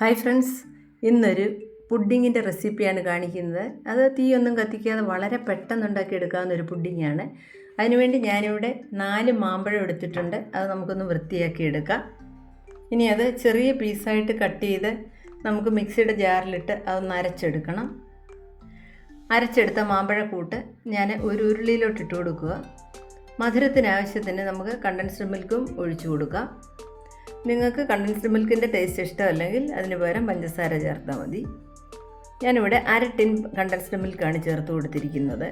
Hi friends ഇന്നൊരു പുഡിങ്ങിന്റെ റെസിപ്പിയാണ് കാണിക്കുന്നത്. അത് തീയൊന്നും കത്തിക്കാതെ വളരെ പെട്ടെന്ന് ഉണ്ടാക്കിയെടുക്കാവുന്ന ഒരു പുഡിങ്ങാണ്. അതിനുവേണ്ടി ഞാനിവിടെ നാല് മാമ്പഴം എടുത്തിട്ടുണ്ട്. അത് നമുക്കൊന്ന് വൃത്തിയാക്കി എടുക്കാം. ഇനി അത് ചെറിയ പീസായിട്ട് കട്ട് ചെയ്ത് നമുക്ക് മിക്സിയുടെ ജാറിലിട്ട് അതൊന്ന് അരച്ചെടുക്കണം. അരച്ചെടുത്ത മാമ്പഴക്കൂട്ട് ഞാൻ ഒരു ഉരുളിയിലോട്ട് ഇട്ട് കൊടുക്കുക. മധുരത്തിന് ആവശ്യത്തിന് നമുക്ക് കണ്ടൻസ്ഡ് മിൽക്കും ഒഴിച്ചു കൊടുക്കാം. നിങ്ങൾക്ക് കണ്ടൻസ്ഡ് മിൽക്കിന്റെ ടേസ്റ്റ് ഇഷ്ടമല്ലെങ്കിൽ അതിന് പകരം പഞ്ചസാര ചേർത്താൽ മതി. ഞാനിവിടെ അര ടിൻ കണ്ടൻസ്ഡ് മിൽക്കാണ് ചേർത്ത് കൊടുത്തിരിക്കുന്നത്.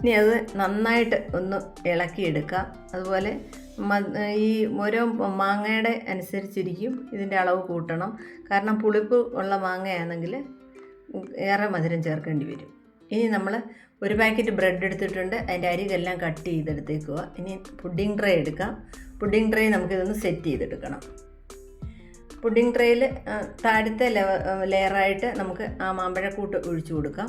ഇനി അത് നന്നായിട്ട് ഒന്ന് ഇളക്കിയെടുക്കുക അതുപോലെ ഈ ഓരോ മാങ്ങയുടെ അനുസരിച്ചിരിക്കും ഇതിന്റെ അളവ് കൂട്ടണം. കാരണം പുളിപ്പ് ഉള്ള മാങ്ങയാണെങ്കിൽ ഏറെ മധുരം ചേർക്കേണ്ടി വരും. ഇനി നമ്മൾ ഒരു പാക്കറ്റ് ബ്രെഡ് എടുത്തിട്ടുണ്ട്. അതിന്റെ അരികെല്ലാം കട്ട് ചെയ്തെടുത്തേക്കുക ഇനി പുഡിംഗ് ട്രേ എടുക്കാം. പുഡിംഗ് ട്രേ നമുക്കിതൊന്ന് സെറ്റ് ചെയ്തെടുക്കണം. പുഡിംഗ് ട്രേയിൽ താഴത്തെ ലെയറായിട്ട് നമുക്ക് ആ മാമ്പഴക്കൂട്ട് ഒഴിച്ചു കൊടുക്കാം.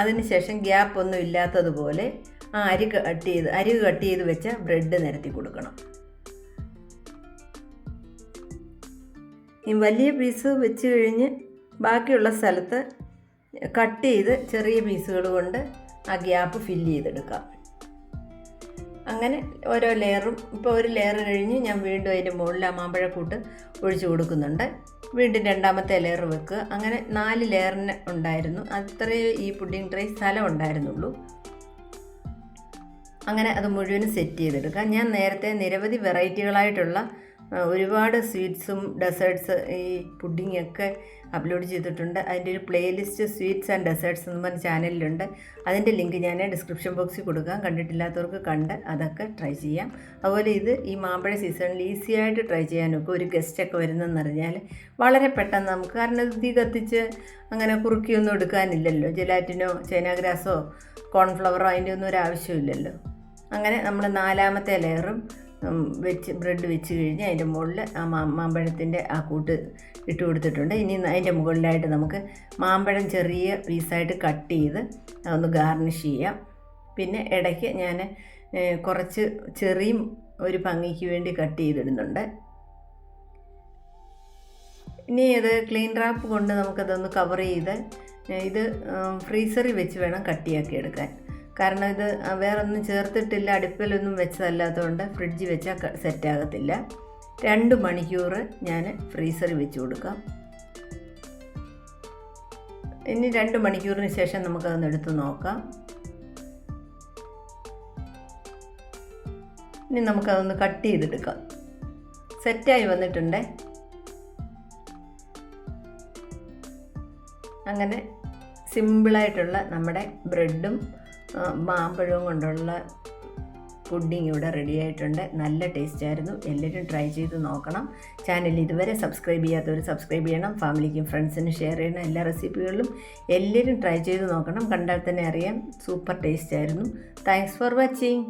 അതിനുശേഷം ഗ്യാപ്പ് ഒന്നും ഇല്ലാത്തതുപോലെ ആ അരി കട്ട് ചെയ്ത് അരി കട്ട് ചെയ്ത് വെച്ച ബ്രെഡ് നിരത്തി കൊടുക്കണം. ഈ വലിയ പീസ് വെച്ച് കഴിഞ്ഞ് ബാക്കിയുള്ള സ്ഥലത്ത് കട്ട് ചെയ്ത് ചെറിയ പീസുകൾ കൊണ്ട് ആ ഗ്യാപ്പ് ഫില്ല് ചെയ്തെടുക്കാം. അങ്ങനെ ഓരോ ലെയറും ഇപ്പോൾ ഒരു ലെയർ കഴിഞ്ഞ് ഞാൻ വീണ്ടും അതിന്റെ മുകളിൽ ആ മാമ്പഴക്കൂട്ട് ഒഴിച്ചു കൊടുക്കുന്നുണ്ട്. വീണ്ടും രണ്ടാമത്തെ ലെയർ വെക്കുക. അങ്ങനെ നാല് ലെയറിന് ഉണ്ടായിരുന്നു. അത്രയും ഈ പുഡിംഗ് ട്രൈ സ്ഥലം ഉണ്ടായിരുന്നുള്ളൂ. അങ്ങനെ അത് മുഴുവനും സെറ്റ് ചെയ്തെടുക്കാം. ഞാൻ നേരത്തെ നിരവധി വെറൈറ്റികളായിട്ടുള്ള ഒരുപാട് സ്വീറ്റ്സും ഡെസേർട്ട്സ് ഈ പുഡിങ്ങൊക്കെ അപ്ലോഡ് ചെയ്തിട്ടുണ്ട്. അതിന്റെ ഒരു പ്ലേലിസ്റ്റ് സ്വീറ്റ്സ് ആൻഡ് ഡെസേർട്ട്സ് എന്ന് പറഞ്ഞ ചാനലിലുണ്ട്. അതിന്റെ ലിങ്ക് ഞാൻ ഡിസ്ക്രിപ്ഷൻ ബോക്സിൽ കൊടുക്കാം. കണ്ടിട്ടില്ലാത്തവർക്ക് കണ്ട് അതൊക്കെ ട്രൈ ചെയ്യാം. അതുപോലെ ഇത് ഈ മാമ്പഴ സീസണിൽ ഈസി ആയിട്ട് ട്രൈ ചെയ്യാനൊക്കെ ഒരു ഗസ്റ്റൊക്കെ വരുന്നതെന്ന് പറഞ്ഞാൽ വളരെ പെട്ടെന്ന് നമുക്ക് കാരണം ഇത് തീ കത്തിച്ച് അങ്ങനെ കുറുക്കിയൊന്നും എടുക്കാനില്ലല്ലോ. ജെലാറ്റിനോ ചൈനാഗ്രാസോ കോൺഫ്ലവറോ അതിന്റെ ഒന്നും ഒരു ആവശ്യമില്ലല്ലോ. അങ്ങനെ നമ്മൾ നാലാമത്തെ ലെയറും വെച്ച് ബ്രെഡ് വെച്ച് കഴിഞ്ഞ് അതിന്റെ മുകളിൽ ആ മാമ്പഴത്തിന്റെ ആ കൂട്ട് ഇട്ട് കൊടുത്തിട്ടുണ്ട്. ഇനി അതിന്റെ മുകളിലായിട്ട് നമുക്ക് മാമ്പഴം ചെറിയ പീസായിട്ട് കട്ട് ചെയ്ത് അതൊന്ന് ഗാർണിഷ് ചെയ്യാം. പിന്നെ ഇടയ്ക്ക് ഞാൻ കുറച്ച് ചെറിയും ഒരു ഭംഗിക്ക് വേണ്ടി കട്ട് ചെയ്തിടുന്നുണ്ട്. ഇനി അത് ക്ലീൻ റാപ്പ് കൊണ്ട് നമുക്കതൊന്ന് കവർ ചെയ്ത് ഇത് ഫ്രീസറിൽ വെച്ച് വേണം കട്ടിയാക്കി എടുക്കാൻ. കാരണം ഇത് വേറെ ഒന്നും ചേർത്തിട്ടില്ല അടുപ്പിലൊന്നും വെച്ചതല്ലാത്തതുകൊണ്ട് ഫ്രിഡ്ജ് വെച്ചാൽ സെറ്റാകത്തില്ല. രണ്ട് മണിക്കൂർ ഞാൻ ഫ്രീസറിൽ വെച്ച് കൊടുക്കാം. ഇനി രണ്ട് മണിക്കൂറിന് ശേഷം നമുക്കതൊന്ന് എടുത്ത് നോക്കാം. ഇനി നമുക്കതൊന്ന് കട്ട് ചെയ്തെടുക്കാം. സെറ്റായി വന്നിട്ടുണ്ടേ? അങ്ങനെ സിമ്പിളായിട്ടുള്ള നമ്മുടെ ബ്രെഡും മാമ്പഴവും കൊണ്ടുള്ള പുഡിങ് ഇവിടെ റെഡി ആയിട്ടുണ്ട്. നല്ല ടേസ്റ്റ് ആയിരുന്നു. എല്ലാവരും ട്രൈ ചെയ്ത് നോക്കണം. ചാനൽ ഇതുവരെ സബ്സ്ക്രൈബ് ചെയ്യാത്തവർ സബ്സ്ക്രൈബ് ചെയ്യണം. ഫാമിലിക്കും ഫ്രണ്ട്സിനും ഷെയർ ചെയ്യണം. എല്ലാ റെസിപ്പികളിലും എല്ലാവരും ട്രൈ ചെയ്ത് നോക്കണം. കണ്ടാൽ തന്നെ അറിയാം. സൂപ്പർ ടേസ്റ്റ് ആയിരുന്നു. Thanks for watching